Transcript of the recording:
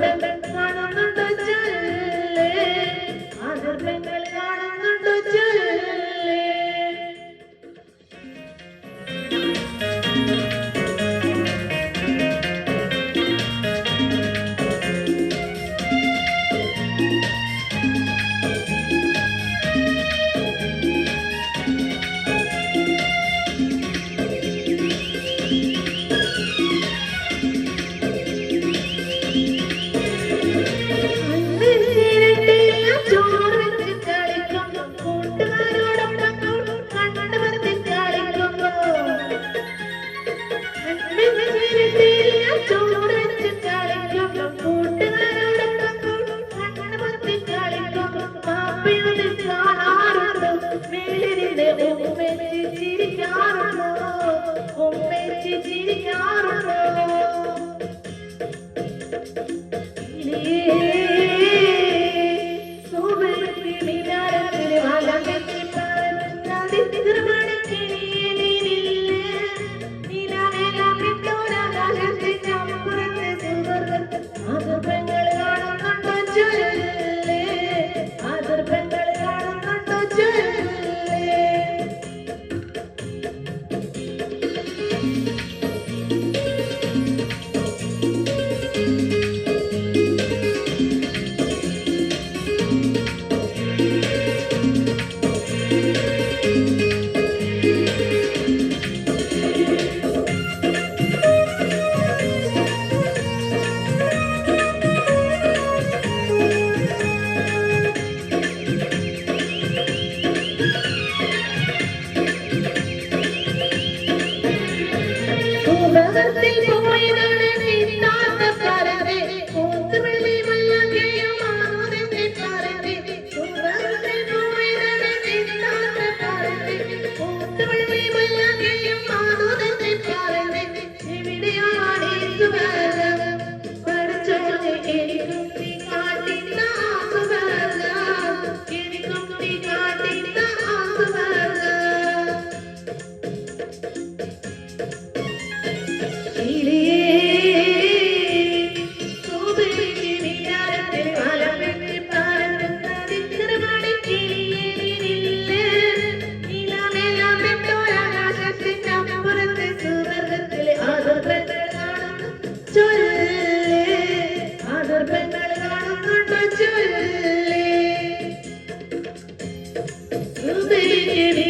കാണുന്നുണ്ട് ചല്ലേ. അതിർപ്പങ്ങൾ കാണുന്നു speaking